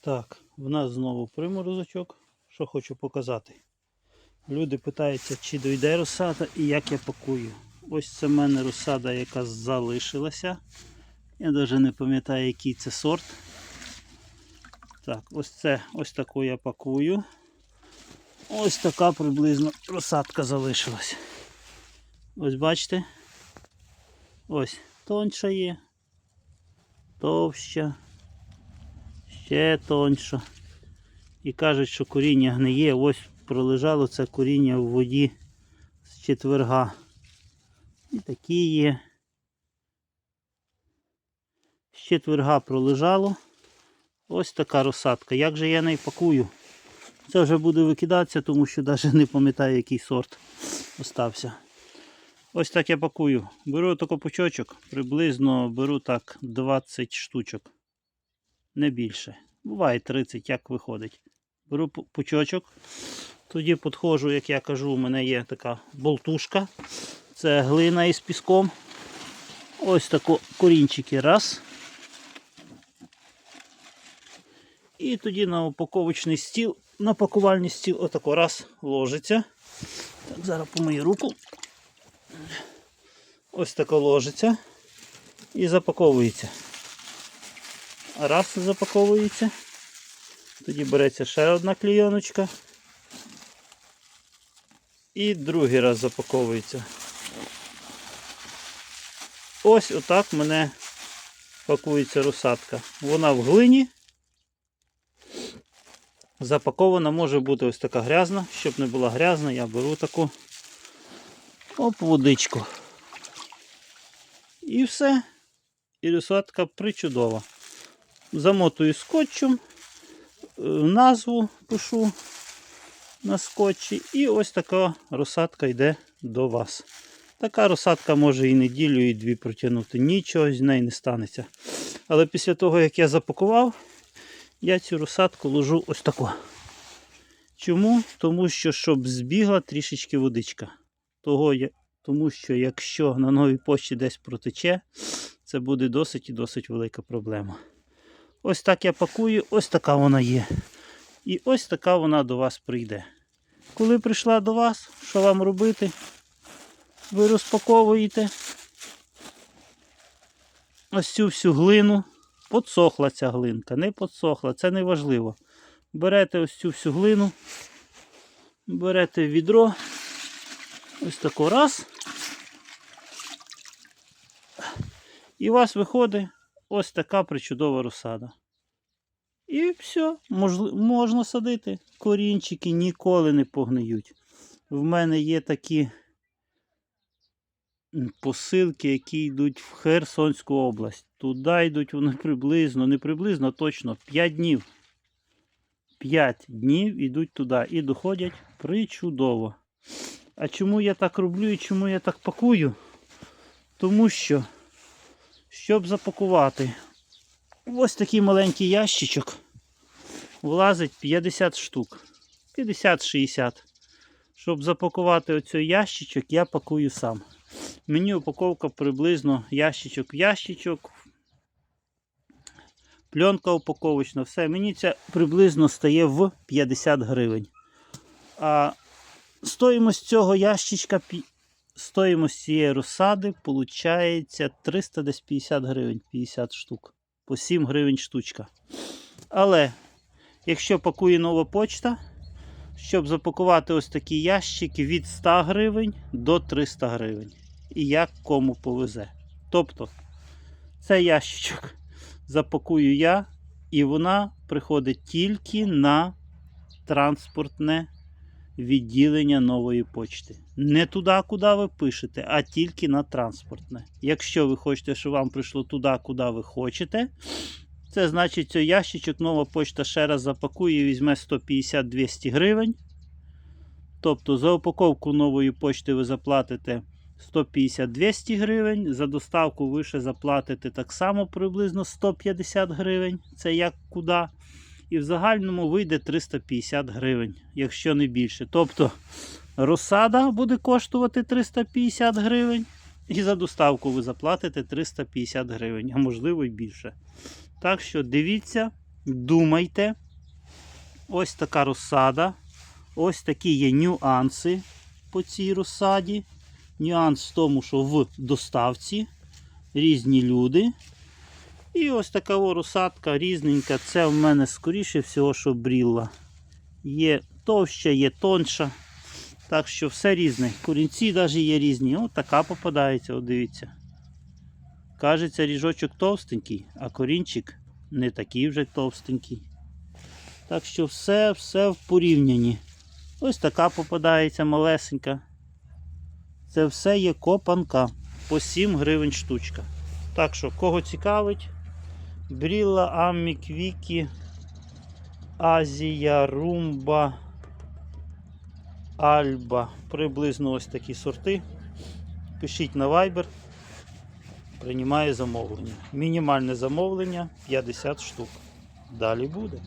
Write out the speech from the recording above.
Так, в нас знову приморозочок. Що хочу показати. Люди питаються, чи дойде розсада і як я пакую. Ось це в мене розсада, яка залишилася. Я навіть не пам'ятаю, який це сорт. Так, ось це ось таку я пакую. Ось така приблизно розсадка залишилась. Ось бачите? Ось тонша є, товща, ще тонша. І кажуть, що коріння гниє. Ось пролежало це коріння в воді з четверга. І такі є. З четверга пролежало. Ось така розсадка. Як же я неї пакую? Це вже буде викидатися, тому що навіть не пам'ятаю, який сорт остався. Ось так я пакую. Беру тако пучочок, приблизно беру так 20 штучок. Не більше. Буває 30, як виходить. Беру пучочок. Тоді підходжу, як я кажу, у мене є така болтушка. Це глина із піском. Ось тако корінчики раз. І тоді на упаковочний стіл, на пакувальний стіл отако раз ложиться. Так, зараз помию руку. Ось тако ложиться і запаковується. Раз запаковується. Тоді береться ще одна клійоночка. І другий раз запаковується. Ось отак мене пакується розсадка. Вона в глині. Запакована може бути ось така грязна. Щоб не була грязна, я беру таку оп, водичку. І все. І розсадка причудова. Замотую скотчем, е, назву пишу на скотчі. І ось така розсадка йде до вас. Така розсадка може і неділю, і дві протягнути. Нічого з неї не станеться. Але після того, як я запакував, я цю розсадку ложу ось тако. Чому? Тому що щоб збігла трішечки водичка. Того, тому що якщо на новій пошті десь протече, це буде досить і досить велика проблема. Ось так я пакую, ось така вона є. І ось така вона до вас прийде. Коли прийшла до вас, що вам робити? Ви розпаковуєте ось цю всю глину. Подсохла ця глинка, не подсохла, це не важливо. Берете ось цю всю глину, берете відро, ось тако раз. І у вас виходить ось така причудова розсада. І все, можна садити. Корінчики ніколи не погниють. В мене є такі посилки, які йдуть в Херсонську область. Туди йдуть вони приблизно, не приблизно, точно 5 днів. 5 днів йдуть туди і доходять причудово. А чому я так роблю і чому я так пакую? Тому що, щоб запакувати ось такий маленький ящичок, влазить 50 штук. 50-60. Щоб запакувати оцей ящичок, я пакую сам. Мені упаковка приблизно ящичок в ящичок. Пленка упаковочна, все. Мені це приблизно стає в 50 гривень. А стоїмость цього ящичка, стоїмость цієї розсади, виходить 350 гривень, 50 штук. По 7 гривень штучка. Але якщо пакує нова почта, щоб запакувати ось такі ящики від 100 гривень до 300 гривень. І як кому повезе. Тобто, цей ящичок запакую я, і вона приходить тільки на транспортне відділення нової почти. Не туди, куди ви пишете, а тільки на транспортне. Якщо ви хочете, щоб вам прийшло туди, куди ви хочете, це значить, цей ящичок нова почта ще раз запакує і візьме 150-200 гривень. Тобто за упаковку нової почти ви заплатите 150-200 гривень. За доставку ви ще заплатите так само приблизно 150 гривень. Це як куди. І в загальному вийде 350 гривень, якщо не більше. Тобто розсада буде коштувати 350 гривень. І за доставку ви заплатите 350 гривень, а можливо і більше. Так що дивіться, думайте. Ось така розсада. Ось такі є нюанси по цій розсаді. Нюанс в тому, що в доставці різні люди. І ось така о розсадка різненька. Це в мене скоріше всього, що брілла. Є товща, є тонша. Так що все різне. Корінці навіть є різні. Ось така попадається, от дивіться. Кажеться, ріжочок товстенький, а корінчик не такий вже товстенький. Так що все, все в порівнянні. Ось така попадається малесенька. Це все є копанка по 7 гривень штучка. Так що, кого цікавить, Брілла, Аммі, Квікі, Азія, Румба, Альба. Приблизно ось такі сорти. Пишіть на Viber. Приймає замовлення. Мінімальне замовлення 50 штук. Далі буде.